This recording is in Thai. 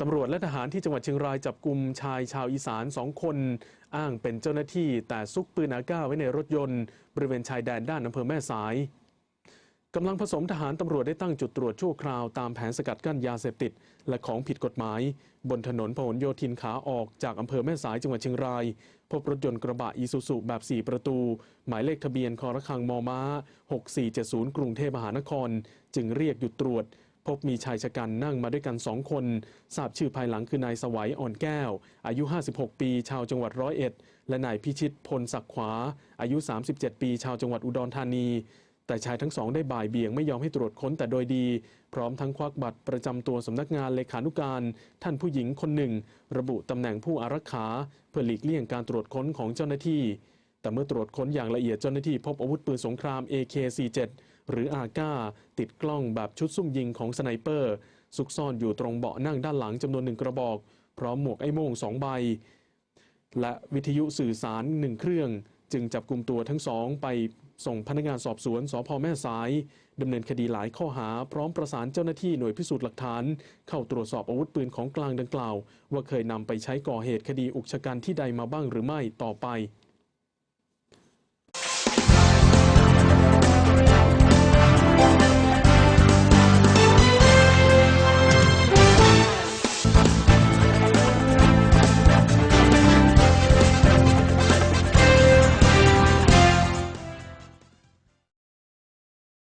ตำรวจและทหารที่จังหวัดเชียงรายจับกลุ่มชายชาวอีสานสองคน อ้างเป็นเจ้าหน้าที่แต่ซุกปืนอาก้าไว้ในรถยนต์ บริเวณชายแดนด้านอำเภอแม่สายกำลังผสมทหารตำรวจได้ตั้งจุดตรวจชั่วคราวตามแผนสกัดกั้นยาเสพติด และของผิดกฎหมาย บนถนนพหลโยธินขาออกจากอำเภอแม่สายจังหวัดเชียงราย พบรถยนต์กระบะอีซูซุแบบ 4 ประตู หมายเลขทะเบียนคอระคังมอม้า 6470 กรุงเทพมหานคร จึงเรียกหยุดตรวจ พบมีชายชะกันนั่งมาด้วยกันสองคน ทราบชื่อภายหลังคือนายสวัยอ่อนแก้ว อายุ 56 ปี ชาวจังหวัดร้อยเอ็ด และนายพิชิตพลศักขวา อายุ 37 ปี ชาวจังหวัดอุดรธานี แต่ชายทั้งสองได้บ่ายเบี่ยงไม่ยอมให้ตรวจค้นแต่โดยดี พร้อมทั้งควักบัตรประจำตัวสำนักงานเลขานุการ ท่านผู้หญิงคนหนึ่ง ระบุตำแหน่งผู้อารักขา เพื่อหลีกเลี่ยงการตรวจค้นของเจ้าหน้าที่ แต่เมื่อตรวจค้นอย่างละเอียดเจ้าหน้าที่พบอาวุธปืนสงคราม AK47 หรืออาก้าติดกล้องแบบชุดซุ่มยิงของสไนเปอร์ซุกซ่อนอยู่ตรงเบาะนั่งด้านหลังจำนวนหนึ่งกระบอก พร้อมหมวกไอ้โม่งสองใบ และวิทยุสื่อสารหนึ่งเครื่อง จึงจับกลุ่มตัวทั้งสองไปส่งพนักงานสอบสวนสพแม่สายดำเนินคดีหลายข้อหา พร้อมประสานเจ้าหน้าที่หน่วยพิสูจน์หลักฐาน เข้าตรวจสอบอาวุธปืนของกลางดังกล่าว ว่าเคยนำไปใช้ก่อเหตุคดีอุกชะกันที่ใดมาบ้างหรือไม่ต่อไป